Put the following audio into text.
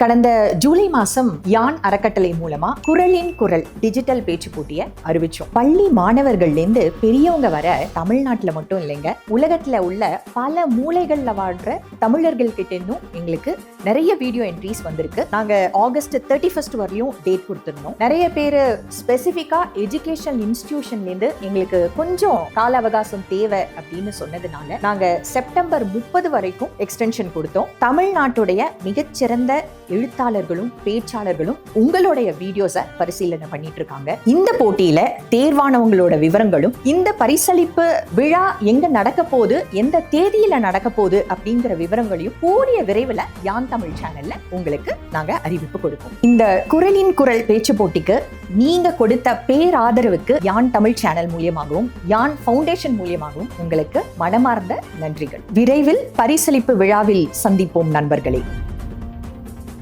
கடந்த ஜூலை மாசம் யான் அறக்கட்டளை மூலமா குரலின் குரல் டிஜிட்டல் பேச்சு போட்டியை அறிவிச்சோம். பள்ளி மாணவர்கள்லேருந்து பெரியவங்க வர தமிழ்நாட்டில் மட்டும் இல்லைங்க உலகத்துல உள்ள பல மூலைகளில் வாழ்ற தமிழர்கள் கிட்ட இருந்தும் எங்களுக்கு நிறைய வீடியோ என்ட்ரிஸ் வந்திருக்கு. நாங்க ஆகஸ்ட் தேர்ட்டி ஃபர்ஸ்ட் வரையும் டேட் கொடுத்துருந்தோம். நிறைய பேர் ஸ்பெசிஃபிக்கா எஜுகேஷன் இன்ஸ்டிடியூஷன்லேருந்து எங்களுக்கு கொஞ்சம் கால அவகாசம் தேவை அப்படின்னு சொன்னதுனால நாங்க செப்டம்பர் முப்பது வரைக்கும் எக்ஸ்டென்ஷன் கொடுத்தோம். தமிழ்நாட்டுடைய மிகச்சிறந்த எழுத்தாளர்களும் பேச்சாளர்களும் உங்களுடைய வீடியோஸை பரிசீலனை பண்ணிட்டு இருக்காங்க இந்த போட்டியில தேர்வானவங்களோட விவரங்களும் இந்த பரிசளிப்பு விழா எங்க நடக்க போகுது எந்த தேதியில நடக்க போகுது அப்படிங்கிற விவரங்களையும் கூடிய விரைவில் யான் தமிழ் சேனல்ல உங்களுக்கு நாங்க அறிவிப்பு கொடுப்போம். இந்த குரலின் குரல் பேச்சு போட்டிக்கு நீங்க கொடுத்த பேராதரவுக்கு யான் தமிழ் சேனல் மூலியமாகவும் யான் ஃபவுண்டேஷன் மூலியமாகவும் உங்களுக்கு மனமார்ந்த நன்றிகள். விரைவில் பரிசளிப்பு விழாவில் சந்திப்போம் நண்பர்களே.